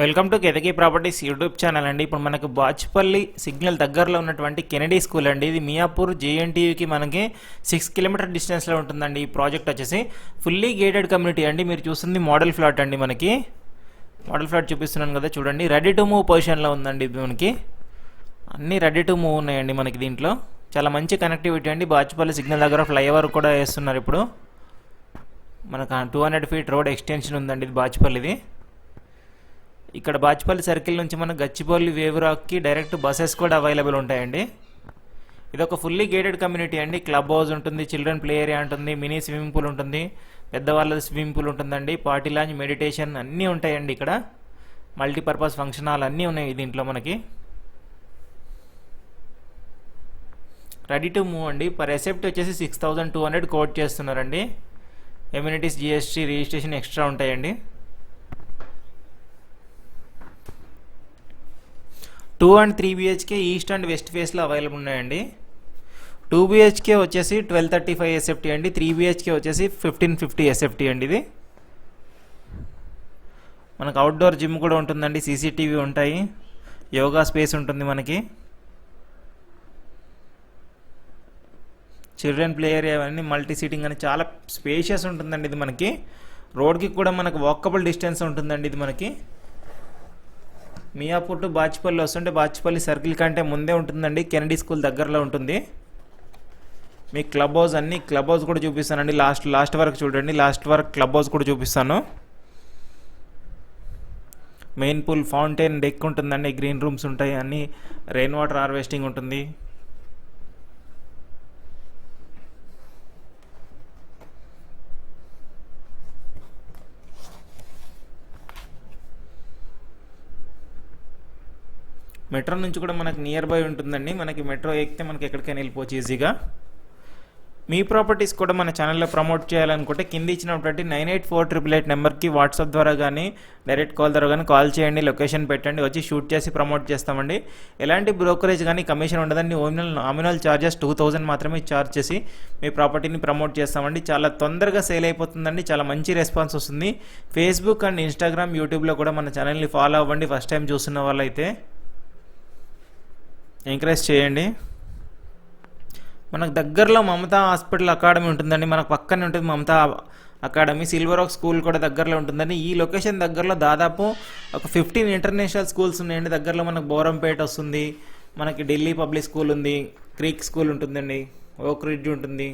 Welcome to కెదకి properties YouTube channel అండి. ఇప్పుడు మనకు బాచ్పల్లి సిగ్నల్ దగ్గరలో ఉన్నటువంటి కెనడీ స్కూల్ అండి. ఇది మియాపూర్ జేఎన్టీయూకి మనకి సిక్స్ కిలోమీటర్ డిస్టెన్స్లో ఉంటుందండి ఈ ప్రాజెక్ట్ వచ్చేసి. ఫుల్లీ గేటెడ్ కమ్యూనిటీ అండి. మీరు చూస్తుంది మోడల్ ఫ్లాట్ అండి మనకి. మోడల్ ఫ్లాట్ చూపిస్తున్నాను కదా చూడండి. రెడీ టు మూవ్ పొజిషన్లో ఉందండి ఇది మనకి. అన్నీ రెడీ టు మూవ్ ఉన్నాయండి మనకి దీంట్లో. చాలా మంచి కనెక్టివిటీ అండి. బాచ్పల్లి సిగ్నల్ దగ్గర ఫ్లైఓవర్ కూడా వేస్తున్నారు ఇప్పుడు. మనకు two hundred feet road extension ఉందండి ఇది బాచ్పల్లిది. ఇక్కడ బాచ్పల్లి సర్కిల్ నుంచి మన గచ్చిపల్లి వేవురాక్కి డైరెక్ట్ బస్సెస్ కూడా అవైలబుల్ ఉంటాయండి. ఇది ఒక ఫుల్లీ గేటెడ్ కమ్యూనిటీ అండి. క్లబ్ హౌస్ ఉంటుంది చిల్డ్రన్ ప్లే ఏరియా ఉంటుంది మినీ స్విమ్మింగ్ పూల్ ఉంటుంది పెద్దవాళ్ళ స్విమ్మింగ్ పూల్ ఉంటుందండి. పార్టీ లాంజ్ మెడిటేషన్ అన్నీ ఉంటాయండి ఇక్కడ. మల్టీపర్పస్ ఫంక్షన్ హాల్ అన్నీ ఉన్నాయి దీంట్లో మనకి. రెడీ టు మూవ్ అండి. పర్ ఎసెప్ట్ వచ్చేసి six thousand two hundred quote చేస్తున్నారండి. ఎమ్యూనిటీస్ జిఎస్టీ రిజిస్ట్రేషన్ ఎక్స్ట్రా ఉంటాయండి. Two and three BHK east and west ఫేస్లో అవైలబుల్ ఉన్నాయండి. టూ బిహెచ్కే వచ్చేసి ట్వెల్వ్ థర్టీ ఫైవ్ ఎస్ఎఫ్టీ అండి. త్రీ బిహెచ్కే వచ్చేసి ఫిఫ్టీన్ ఫిఫ్టీ ఎస్ఎఫ్టీ అండి ఇది. మనకు అవుట్డోర్ జిమ్ కూడా ఉంటుందండి. సీసీటీవీ ఉంటాయి. యోగా స్పేస్ ఉంటుంది మనకి. చిల్డ్రన్ ప్లే ఏరియా అవన్నీ మల్టీ సీటింగ్ అని చాలా స్పేషియస్ ఉంటుందండి ఇది మనకి. రోడ్కి కూడా మనకు వాకబుల్ డిస్టెన్స్ ఉంటుందండి ఇది మనకి. మియాపూర్ టు బాచిపల్లి వస్తుంటే బాచిపల్లి సర్కిల్ కంటే ముందే ఉంటుందండి. కెనడీ స్కూల్ దగ్గరలో ఉంటుంది. మీ క్లబ్ హౌస్ అన్ని క్లబ్ హౌస్ కూడా చూపిస్తానండి. లాస్ట్ లాస్ట్ వరకు చూడండి. లాస్ట్ వరకు క్లబ్ హౌస్ కూడా చూపిస్తాను. మెయిన్ పూల్ ఫౌంటైన్ డెక్ ఉంటుందండి. గ్రీన్ రూమ్స్ ఉంటాయి. అన్ని రెయిన్ వాటర్ హార్వెస్టింగ్ ఉంటుంది. మెట్రో నుంచి కూడా మనకు నియర్ బై ఉంటుందండి. మనకి మెట్రో ఎక్కితే మనకి ఎక్కడికైనా వెళ్ళిపోవచ్చు ఈజీగా మీ ప్రాపర్టీస్ కూడా మన ఛానల్లో ప్రమోట్ చేయాలనుకుంటే కింద ఇచ్చినటువంటి nine eight four triple eight నెంబర్కి వాట్సాప్ ద్వారా కానీ డైరెక్ట్ కాల్ ద్వారా కానీ కాల్ చేయండి లొకేషన్ పెట్టండి వచ్చి షూట్ చేసి ప్రమోట్ చేస్తామండి. ఎలాంటి బ్రోకరేజ్ కానీ కమిషన్ ఉండదండి. ఓమినల్ నామినల్ ఛార్జెస్ టూ థౌజండ్ మాత్రమే ఛార్జ్ చేసి మీ ప్రాపర్టీని ప్రమోట్ చేస్తామండి. చాలా తొందరగా సేల్ అయిపోతుందండి. చాలా మంచి రెస్పాన్స్ వస్తుంది. ఫేస్బుక్ అండ్ ఇన్స్టాగ్రామ్ యూట్యూబ్లో కూడా మన ఛానల్ని ఫాలో అవ్వండి. ఫస్ట్ టైం చూస్తున్న వాళ్ళైతే. ఎంకరేజ్ చేయండి. మనకు దగ్గరలో మమతా హాస్పిటల్ అకాడమీ ఉంటుందండి. మనకు పక్కనే ఉంటుంది Mamata academy. Silver oak school కూడా దగ్గరలో ఉంటుందండి. ఈ లొకేషన్ దగ్గరలో దాదాపు ఒక ఫిఫ్టీన్ ఇంటర్నేషనల్ స్కూల్స్ ఉన్నాయండి. దగ్గరలో మనకు బోరంపేట వస్తుంది. మనకి ఢిల్లీ పబ్లిక్ స్కూల్ ఉంది. క్రీక్ స్కూల్ ఉంటుందండి. ఓక్ రిడ్జ్ ఉంటుంది.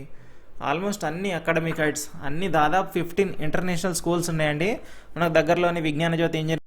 ఆల్మోస్ట్ అన్ని అకాడమిక్ హైట్స్ అన్ని దాదాపు ఫిఫ్టీన్ ఇంటర్నేషనల్ స్కూల్స్ ఉన్నాయండి. మనకు దగ్గరలోని విజ్ఞాన జ్యోతి ఇంజనీర్